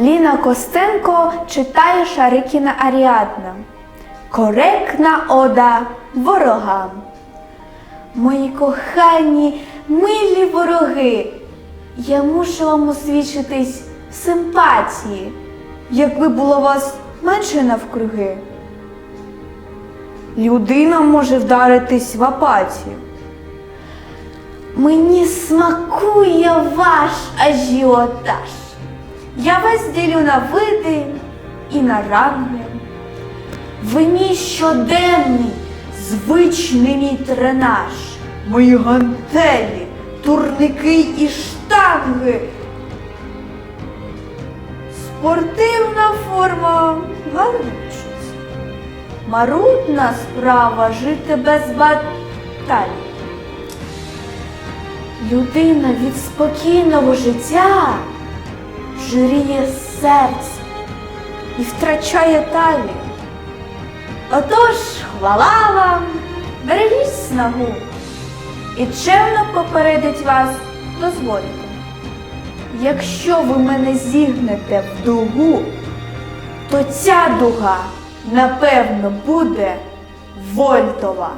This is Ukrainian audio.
Ліна Костенко читає Шарикіна Аріадна. Коректна ода ворогам. Мої кохані, милі вороги, я мушу вам освічитись симпатії, якби було вас менше навкруги. Людина може вдаритись в апатію. Мені смакує ваш ажіотаж. Я вас ділю на види і на ранги. Ви мій щоденний, звичний мій тренаж, мої гантелі, турники і штанги. Спортивна форма гарна. Марудна справа жити без баталій. Людина від спокійного життя жиріє серце і втрачає талію. Отож, хвала вам, бережіть снагу і чемно попередить вас дозволити. Якщо ви мене зігнете в дугу, то ця дуга, напевно, буде вольтова.